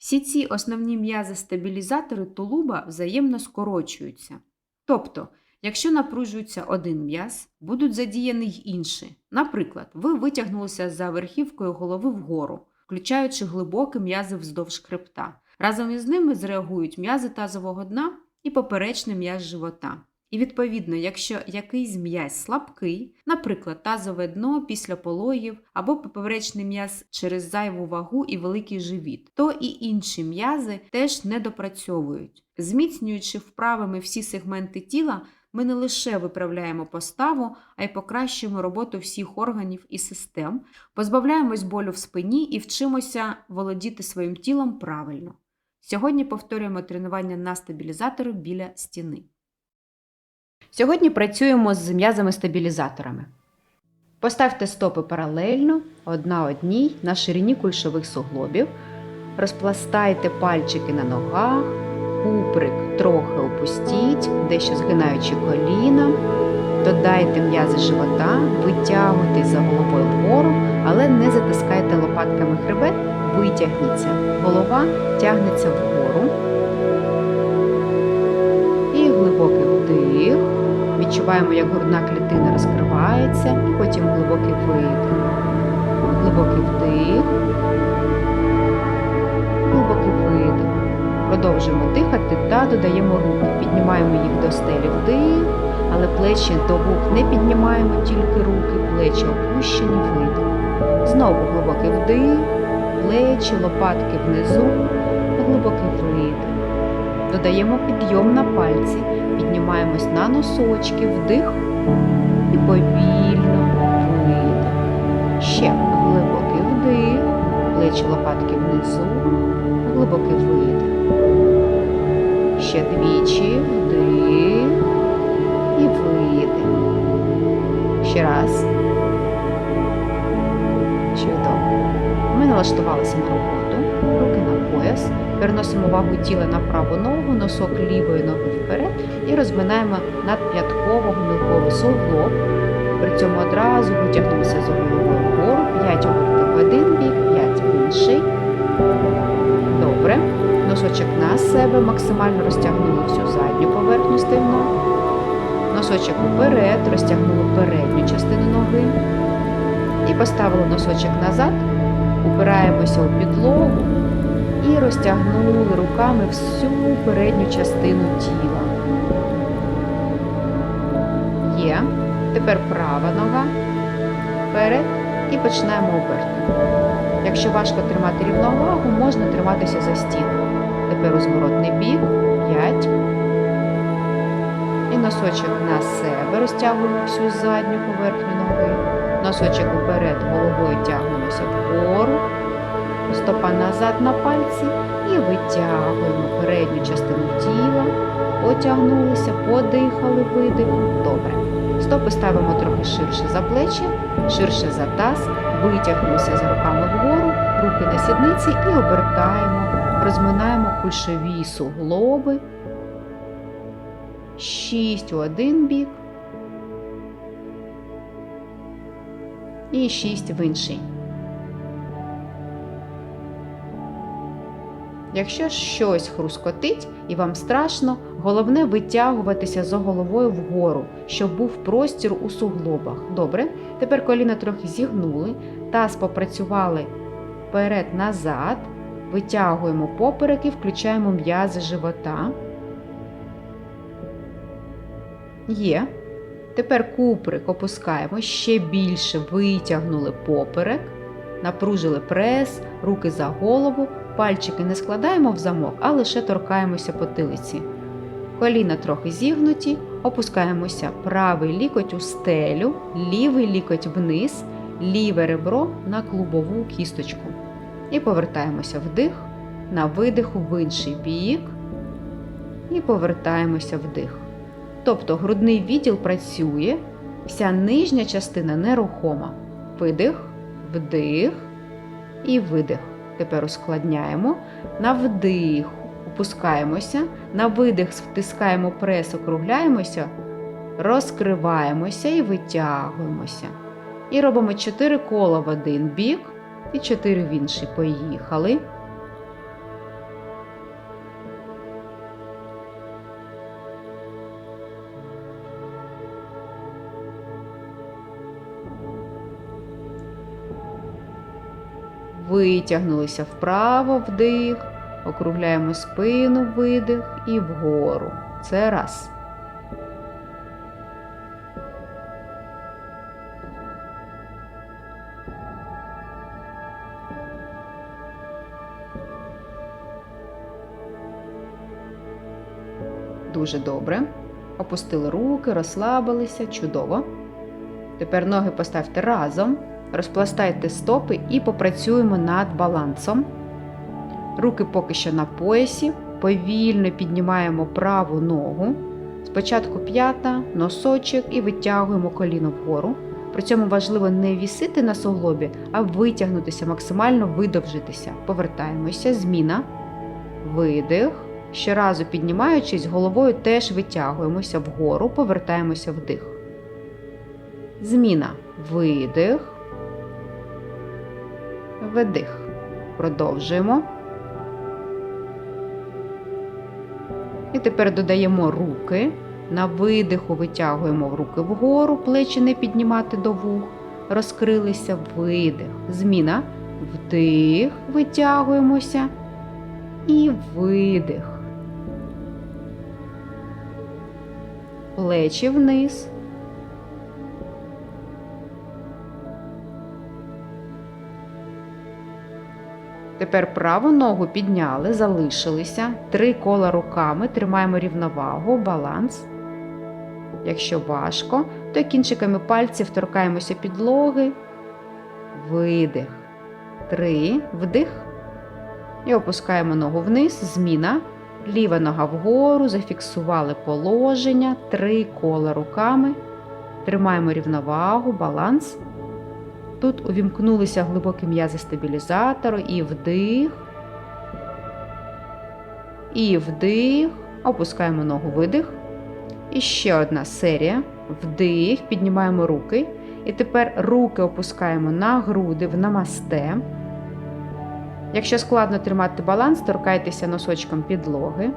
Всі ці основні м'язи-стабілізатори тулуба взаємно скорочуються. Тобто, якщо напружується один м'яз, будуть задіяні й інші. Наприклад, ви витягнулися за верхівкою голови вгору, включаючи глибокі м'язи вздовж хребта. Разом із ними зреагують м'язи тазового дна і поперечний м'яз живота. І відповідно, якщо якийсь м'яз слабкий, наприклад, тазове дно після пологів або поперечний м'яз через зайву вагу і великий живіт, то і інші м'язи теж не допрацьовують. Зміцнюючи вправами всі сегменти тіла, ми не лише виправляємо поставу, а й покращуємо роботу всіх органів і систем, позбавляємось болю в спині і вчимося володіти своїм тілом правильно. Сьогодні повторюємо тренування на стабілізатору біля стіни. Сьогодні працюємо з м'язами-стабілізаторами. Поставте стопи паралельно, одна одній на ширині кульшових суглобів. Розпластайте пальчики на ногах, куприк трохи опустіть, дещо згинаючи коліна. Додайте м'язи живота, витягуйтесь за головою вгору, але не затискайте лопатками хребет, витягніться. Голова тягнеться вгору. І глибокий вдих. Відчуваємо, як грудна клітина розкривається, і потім глибокий видих. Глибокий вдих. Глибокий видих. Продовжуємо дихати та додаємо руки. Піднімаємо їх до стелі вдих, але плечі до вух не піднімаємо, тільки руки, плечі опущені, видих. Знову глибокий вдих, плечі, лопатки внизу, глибокий видих. Додаємо підйом на пальці, піднімаємось на носочки, вдих і повільно видих. Ще глибокий вдих, плечі лопатки внизу, глибокий видих. Ще двічі вдих і видих. Ще раз. Чудово. Ми налаштувалися на роботу, руки на пояс, переносимо вагу тіла на праву ногу, носок лівої ноги вперед і розминаємо надп'ятково-гомілковий суглоб. При цьому одразу витягнемося з головою вгору, 5 обертів в один бік, 5 в інший. Добре. Носочок на себе, максимально розтягнули всю задню поверхню стегна. Носочок вперед, розтягнули передню частину ноги. І поставили носочок назад, упираємося у підлогу і розтягнули руками всю передню частину тіла. Є. Тепер права нога вперед і починаємо оберти. Якщо важко тримати рівновагу, можна триматися за стіну. Тепер у зворотний бік 5. І носочок на себе розтягуємо всю задню поверхню ноги. Носочок вперед, головою тягнемося вгору. Стопа назад на пальці і витягуємо передню частину тіла. Потягнулися, подихали, видихом. Добре. Стопи ставимо трохи ширше за плечі, ширше за таз, витягнемося за руками вгору, руки на сідниці і обертаємо, розминаємо кульшові суглоби. Шість у один бік. І шість в інший. Якщо щось хрускотить і вам страшно, головне витягуватися за головою вгору, щоб був простір у суглобах. Добре. Тепер коліна трохи зігнули, таз попрацювали вперед-назад, витягуємо поперек і включаємо м'язи живота. Є. Тепер куприк опускаємо ще більше, витягнули поперек, напружили прес, руки за голову, пальчики не складаємо в замок, а лише торкаємося потилиці. Коліна трохи зігнуті, опускаємося правий лікоть у стелю, лівий лікоть вниз, ліве ребро на клубову кісточку. І повертаємося вдих, на видиху в інший бік. І повертаємося вдих. Тобто грудний відділ працює, вся нижня частина нерухома. Видих, вдих і видих. Тепер ускладняємо. На вдих опускаємося, на видих втискаємо прес, округляємося, розкриваємося і витягуємося. І робимо 4 кола в один бік і 4 в інший. Поїхали. Витягнулися вправо, вдих, округляємо спину, видих і вгору. Це раз. Дуже добре. Опустили руки, розслабилися. Чудово. Тепер ноги поставте разом, розпластайте стопи і попрацюємо над балансом. Руки поки що на поясі. Повільно піднімаємо праву ногу. Спочатку п'ята, носочок і витягуємо коліно вгору. При цьому важливо не вісити на суглобі, а витягнутися, максимально видовжитися. Повертаємося, зміна, видих. Щоразу піднімаючись, головою теж витягуємося вгору, повертаємося вдих. Зміна. Видих. Видих. Продовжуємо. І тепер додаємо руки. На видиху витягуємо руки вгору, плечі не піднімати до вух. Розкрилися видих. Зміна. Вдих, витягуємося. І видих. Плечі вниз. Тепер праву ногу підняли, залишилися. Три кола руками, тримаємо рівновагу, баланс. Якщо важко, то кінчиками пальців торкаємося підлоги. Видих. Три. Вдих. І опускаємо ногу вниз. Зміна. Ліва нога вгору, зафіксували положення. Три кола руками. Тримаємо рівновагу, баланс. Тут увімкнулися глибокі м'язи стабілізатору і вдих. І вдих. Опускаємо ногу видих. І ще одна серія. Вдих, піднімаємо руки. І тепер руки опускаємо на груди в намасте. Якщо складно тримати баланс, торкайтеся носочком підлоги.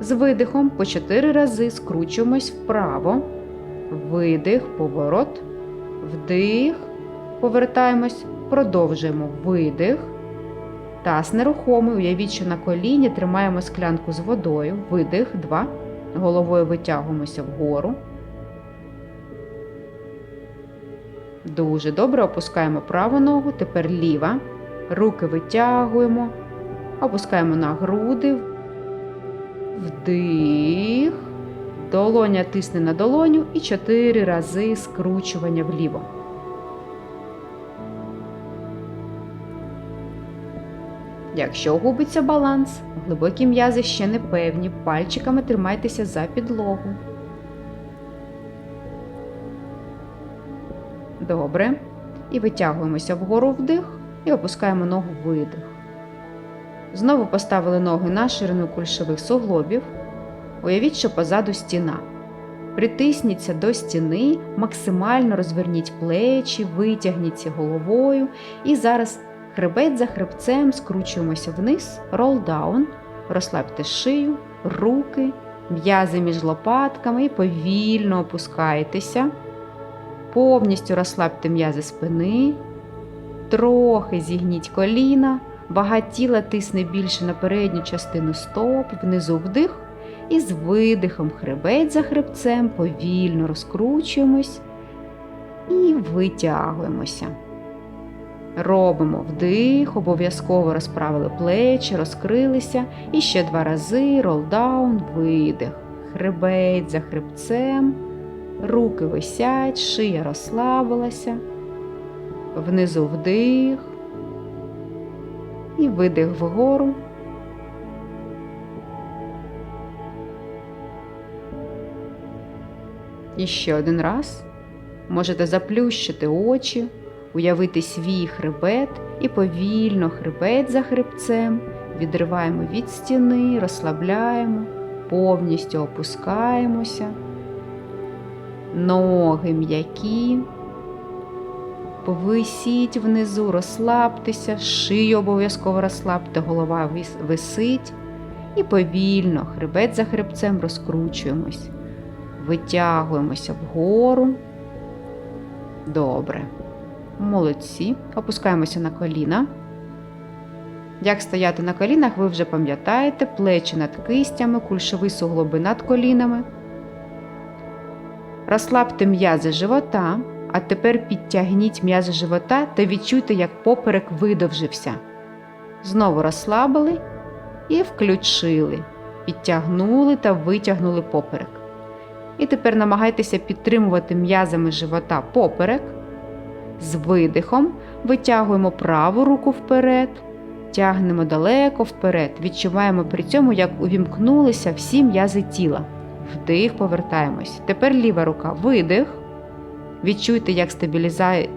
З видихом по 4 рази скручуємось вправо. Видих, поворот, вдих. Повертаємось, продовжуємо видих. Таз нерухомий. Уявіть, що на коліні тримаємо склянку з водою. Видих, два. Головою витягуємося вгору. Дуже добре опускаємо праву ногу, тепер ліва. Руки витягуємо, опускаємо на груди. Вдих. Долоня тисне на долоню і 4 рази скручування вліво. Якщо губиться баланс, глибокі м'язи ще не певні, пальчиками тримайтеся за підлогу. Добре. І витягуємося вгору вдих і опускаємо ногу видих. Знову поставили ноги на ширину кульшових суглобів. Уявіть, що позаду стіна. Притисніться до стіни, максимально розверніть плечі, витягніться головою. І зараз хребет за хребцем скручуємося вниз, ролдаун, розслабте шию, руки, м'язи між лопатками і повільно опускайтеся. Повністю розслабте м'язи спини, трохи зігніть коліна, вага тіла тисне більше на передню частину стоп, внизу вдих. І з видихом хребет за хребцем повільно розкручуємось і витягуємося. Робимо вдих, обов'язково розправили плечі, розкрилися. І ще два рази ролдаун, видих. Хребет за хребцем. Руки висять, шия розслабилася. Внизу вдих. І видих вгору. І ще один раз. Можете заплющити очі, уявити свій хребет і повільно хребет за хребцем. Відриваємо від стіни, розслабляємо, повністю опускаємося. Ноги м'які. Повисіть внизу, розслабтеся, шию обов'язково розслабте, голова висить. І повільно хребет за хребцем розкручуємось. Витягуємося вгору. Добре. Молодці. Опускаємося на коліна. Як стояти на колінах, ви вже пам'ятаєте, плечі над кистями, кульшові суглоби над колінами. Розслабте м'язи живота, а тепер підтягніть м'язи живота та відчуйте, як поперек видовжився. Знову розслабили і включили. Підтягнули та витягнули поперек. І тепер намагайтеся підтримувати м'язами живота поперек. З видихом витягуємо праву руку вперед, тягнемо далеко вперед. Відчуваємо при цьому, як увімкнулися всі м'язи тіла. Вдих, повертаємось. Тепер ліва рука видих. Відчуйте, як стабілізає...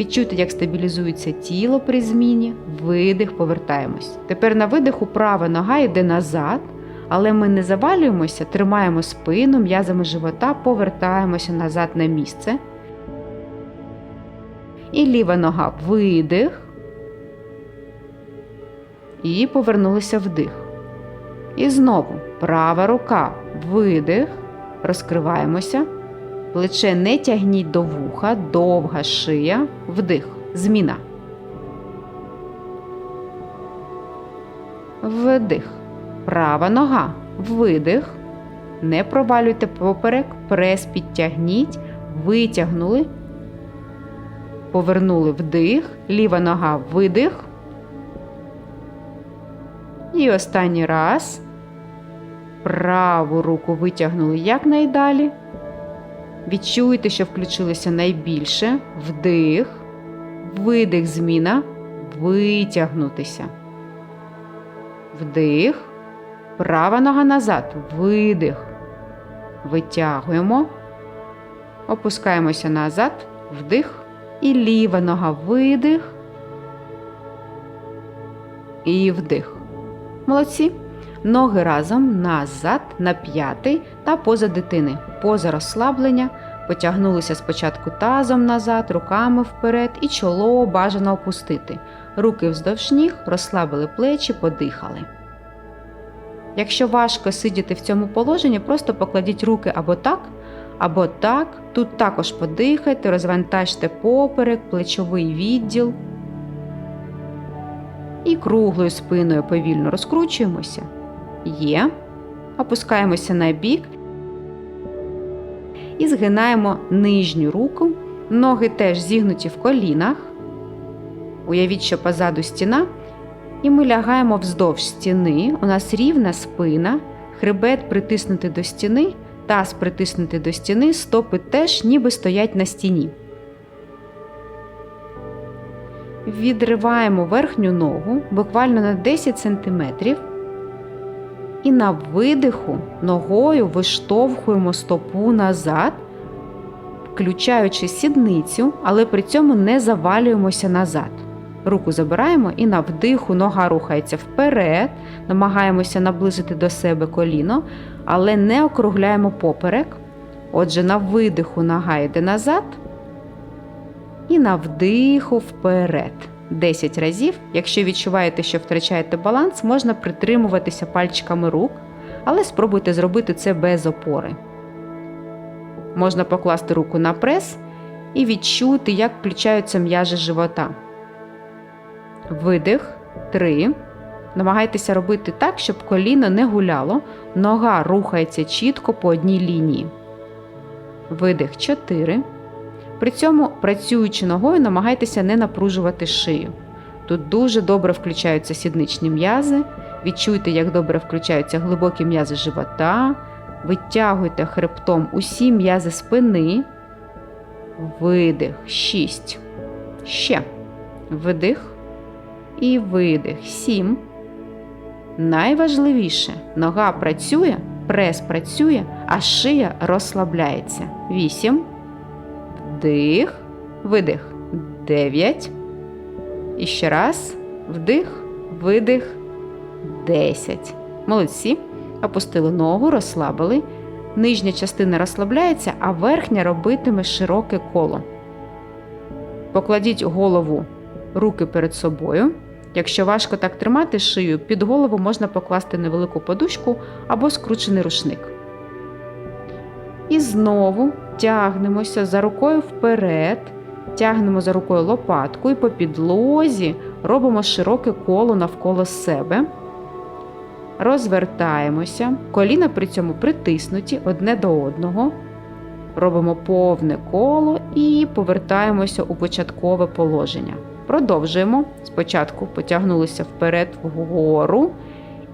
Відчуйте, як стабілізується тіло при зміні. Видих, повертаємось. Тепер на видиху права нога йде назад, але ми не завалюємося, тримаємо спину, м'язами живота, повертаємося назад на місце. І ліва нога видих. І повернулися вдих. І знову права рука видих. Розкриваємося. Плече не тягніть до вуха, довга шия, вдих. Зміна. Вдих. Права нога. Видих. Не провалюйте поперек, прес підтягніть, витягнули, повернули вдих, ліва нога видих. І останній раз. Праву руку витягнули якнайдалі. Відчуйте, що включилися найбільше. Вдих, видих, зміна, витягнутися. Вдих. Права нога назад. Видих. Витягуємо. Опускаємося назад. Вдих. І ліва нога видих. І вдих. Молодці. Ноги разом назад на п'ятий та поза дитини. Поза розслаблення. Потягнулися спочатку тазом назад, руками вперед і чоло бажано опустити. Руки вздовж ніг, розслабили плечі, подихали. Якщо важко сидіти в цьому положенні, просто покладіть руки або так, або так. Тут також подихайте, розвантажте поперек, плечовий відділ. І круглою спиною повільно розкручуємося. Є. Опускаємося на бік і згинаємо нижню руку. Ноги теж зігнуті в колінах. Уявіть, що позаду стіна. І ми лягаємо вздовж стіни. У нас рівна спина, хребет притиснути до стіни, таз притиснути до стіни, стопи теж ніби стоять на стіні. Відриваємо верхню ногу буквально на 10 см. І на видиху ногою виштовхуємо стопу назад, включаючи сідницю, але при цьому не завалюємося назад. Руку забираємо і на вдиху нога рухається вперед, намагаємося наблизити до себе коліно, але не округляємо поперек. Отже, на видиху нога йде назад. І на вдиху вперед. 10 разів. Якщо відчуваєте, що втрачаєте баланс, можна притримуватися пальчиками рук, але спробуйте зробити це без опори. Можна покласти руку на прес і відчути, як включаються м'яжі живота. Видих 3. Намагайтеся робити так, щоб коліно не гуляло, нога рухається чітко по одній лінії. Видих 4. При цьому, працюючи ногою, намагайтеся не напружувати шию. Тут дуже добре включаються сідничні м'язи. Відчуйте, як добре включаються глибокі м'язи живота. Витягуйте хребтом усі м'язи спини. Видих. 6. Ще. Вдих. І видих. 7. Найважливіше нога працює, прес працює, а шия розслабляється. 8. Вдих, видих. 9. І ще раз. Вдих, видих. 10. Молодці. Опустили ногу, розслабили. Нижня частина розслабляється, а верхня робитиме широке коло. Покладіть голову руки перед собою. Якщо важко так тримати шию, під голову можна покласти невелику подушку або скручений рушник. І знову тягнемося за рукою вперед, тягнемо за рукою лопатку і по підлозі робимо широке коло навколо себе. Розвертаємося, коліна при цьому притиснуті одне до одного. Робимо повне коло і повертаємося у початкове положення. Продовжуємо. Спочатку потягнулися вперед вгору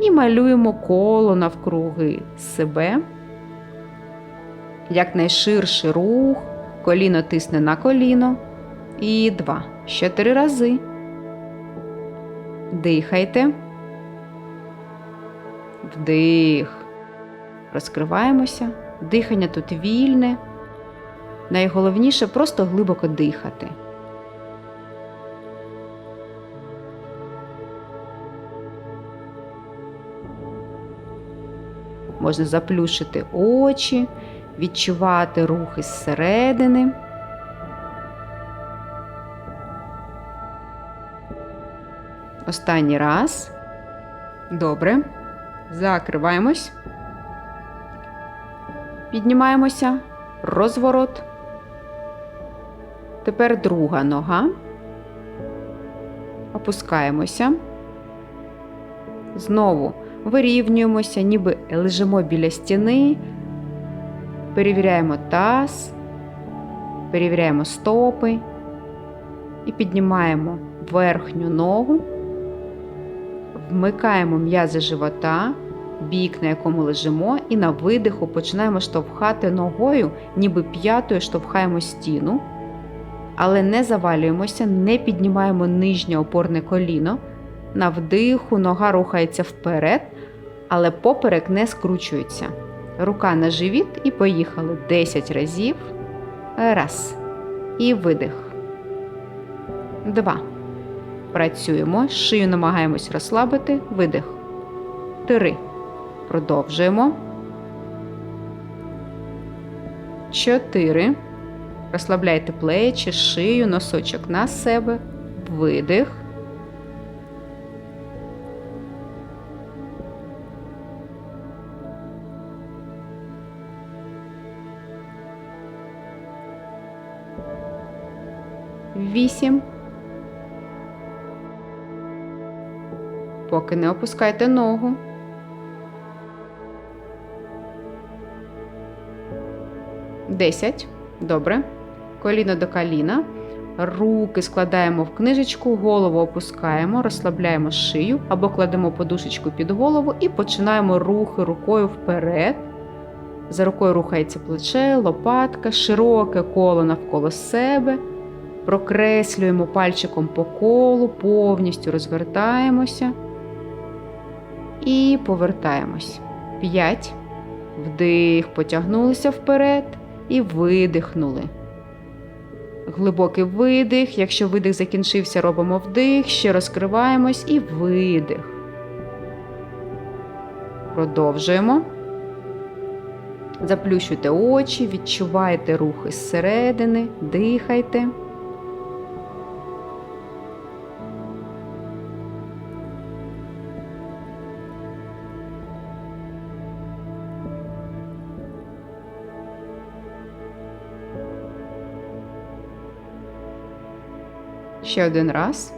і малюємо коло навкруги себе. Якнайширший рух, коліно тисне на коліно. І два. Ще три рази. Дихайте. Вдих. Розкриваємося. Дихання тут вільне. Найголовніше просто глибоко дихати. Можна заплющити очі, відчувати рухи зсередини. Останній раз. Добре. Закриваємось. Піднімаємося. Розворот. Тепер друга нога. Опускаємося. Знову вирівнюємося, ніби лежимо біля стіни. Перевіряємо таз, перевіряємо стопи і піднімаємо верхню ногу, вмикаємо м'язи живота, бік, на якому лежимо, і на видиху починаємо штовхати ногою, ніби п'ятою штовхаємо стіну, але не завалюємося, не піднімаємо нижнє опорне коліно. На вдиху нога рухається вперед, але поперек не скручується. Рука на живіт і поїхали 10 разів. Раз. І видих. Два. Працюємо. Шию намагаємось розслабити. Видих. Три. Продовжуємо. Чотири. Розслабляйте плечі, шию, носочок на себе. Видих. Вісім. Поки не опускайте ногу. Десять. Добре. Коліно до коліна. Руки складаємо в книжечку, голову опускаємо, розслабляємо шию або кладемо подушечку під голову і починаємо рухи рукою вперед. За рукою рухається плече, лопатка, широке коло навколо себе. Прокреслюємо пальчиком по колу, повністю розвертаємося і повертаємось. 5. Вдих, потягнулися вперед і видихнули. Глибокий видих. Якщо видих закінчився, робимо вдих, ще розкриваємось і видих. Продовжуємо. Заплющуйте очі, відчувайте рухи зсередини, дихайте. Ще один раз.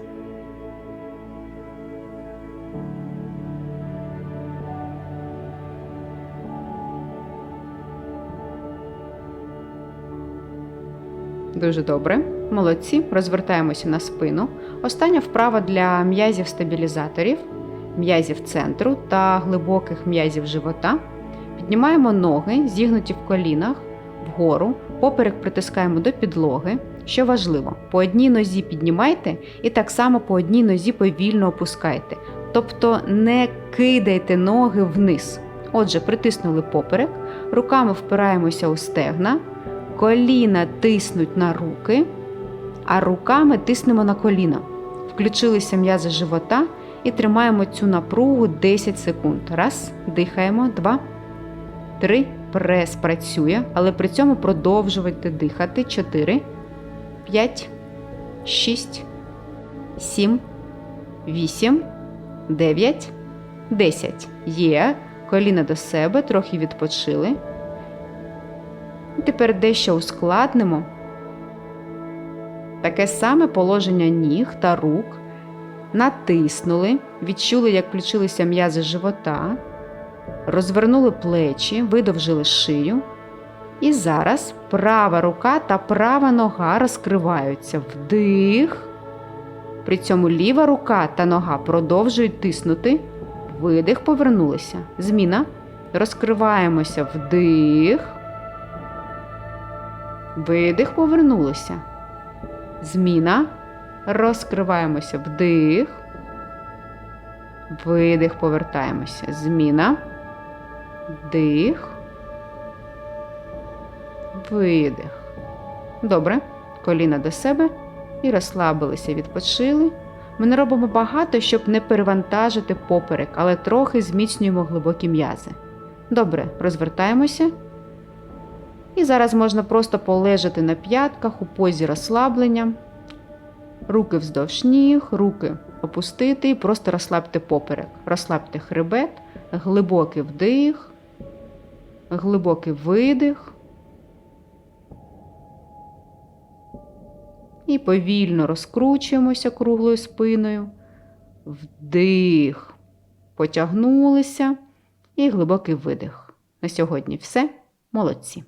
Дуже добре. Молодці. Розвертаємося на спину. Остання вправа для м'язів стабілізаторів, м'язів центру та глибоких м'язів живота. Піднімаємо ноги, зігнуті в колінах, вгору, поперек притискаємо до підлоги. Що важливо, по одній нозі піднімайте і так само по одній нозі повільно опускайте. Тобто не кидайте ноги вниз. Отже, притиснули поперек, руками впираємося у стегна, коліна тиснуть на руки, а руками тиснемо на коліна. Включилися м'язи живота і тримаємо цю напругу 10 секунд. Раз, дихаємо, два, три. Прес працює, але при цьому продовжуйте дихати. Чотири. 5, 6, 7, 8, 9, 10. Є. Коліна до себе, трохи відпочили. Тепер дещо ускладнимо. Таке саме положення ніг та рук. натиснули, відчули, як включилися м'язи живота, розвернули плечі, видовжили шию. І зараз права рука та права нога розкриваються. Вдих. При цьому ліва рука та нога продовжують тиснути. Видих, повернулися. Зміна. Розкриваємося. Вдих. Видих, повернулися. Зміна. Розкриваємося. Вдих. Видих, повертаємося. Зміна. Вдих. Видих. Добре. Коліна до себе і розслабилися, відпочили. Ми не робимо багато, щоб не перевантажити поперек, але трохи зміцнюємо глибокі м'язи. Добре, розвертаємося. І зараз можна просто полежати на п'ятках у позі розслаблення. Руки вздовж ніг, руки опустити і просто розслабте поперек. Розслабте хребет, глибокий вдих, глибокий видих. І повільно розкручуємося круглою спиною. Вдих. Потягнулися. І глибокий видих. На сьогодні все. Молодці.